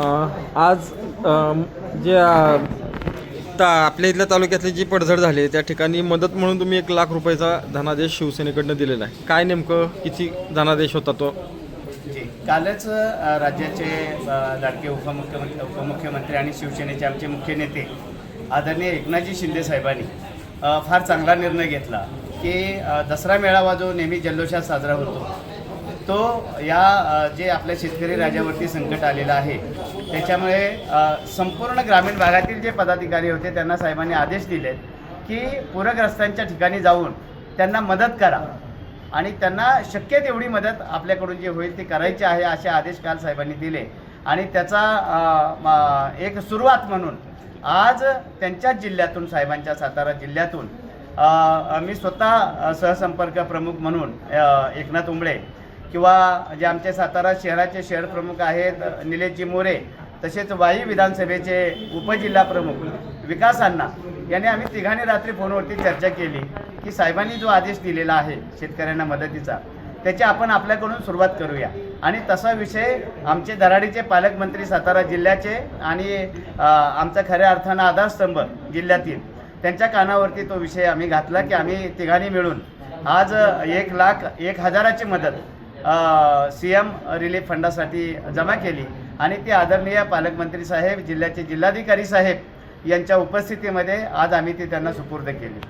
आज जे ता आपल्या इथल्या तालुक्यातली जी पडझड झाली त्या ठिकाणी मदत म्हणून तुम्ही एक लाख रुपयाचा धनादेश शिवसेनेकडनं दिलेला आहे. काय नेमकं किती धनादेश होता तो? जी कालच राज्याचे लाडके उपमुख्यमंत्री उपमुख्यमंत्री आणि शिवसेनेचे आमचे मुख्य नेते आदरणीय एकनाथजी शिंदे साहेबांनी फार चांगला निर्णय घेतला की दसरा मेळावा जो नेहमी जल्लोषात साजरा होतो तो या जे आपल्या शेतकरी राजावरती संकट आलेलं आहे त्याच्यामुळे संपूर्ण ग्रामीण भागातील जे पदाधिकारी होते त्यांना साहेबांनी आदेश दिले की पूरग्रस्तांच्या ठिकाणी जाऊन त्यांना मदत करा. आणि त्यांना शक्य तेवढी मदत आपल्याकडून जी होईल ती करायची आहे असे आदेश काल साहेबांनी दिले. आणि त्याचा एक सुरुवात म्हणून आज त्यांच्याच जिल्ह्यातून साहेबांच्या सातारा जिल्ह्यातून मी स्वतः सहसंपर्क प्रमुख म्हणून एकनाथ उंबळे किंवा जे आमचे सातारा शहराचे शहर प्रमुख आहेत निलेशजी मोरे तसेच वाई विधानसभेचे उपजिल्हा प्रमुख विकास अण्णा यांनी आम्ही तिघांनी रात्री फोनवरती चर्चा केली की साहेबांनी जो आदेश दिलेला आहे शेतकऱ्यांना मदतीचा त्याची आपण आपल्याकडून सुरुवात करूया. आणि तसा विषय आमचे दराडीचे पालकमंत्री सातारा जिल्ह्याचे आणि आमचा खऱ्या अर्थानं आधारस्तंभ जिल्ह्यातील त्यांच्या कानावरती तो विषय आम्ही घातला की आम्ही तिघांनी मिळून आज एक लाख एक हजाराची मदत सी एम रिलीफ फंडासाठी जमा केली. आणि ती आदरणीय पालकमंत्री साहेब जिल्ह्याचे जिल्हाधिकारी साहेब यांच्या उपस्थितीमध्ये आज आम्ही ती त्यांना सुपूर्द केली.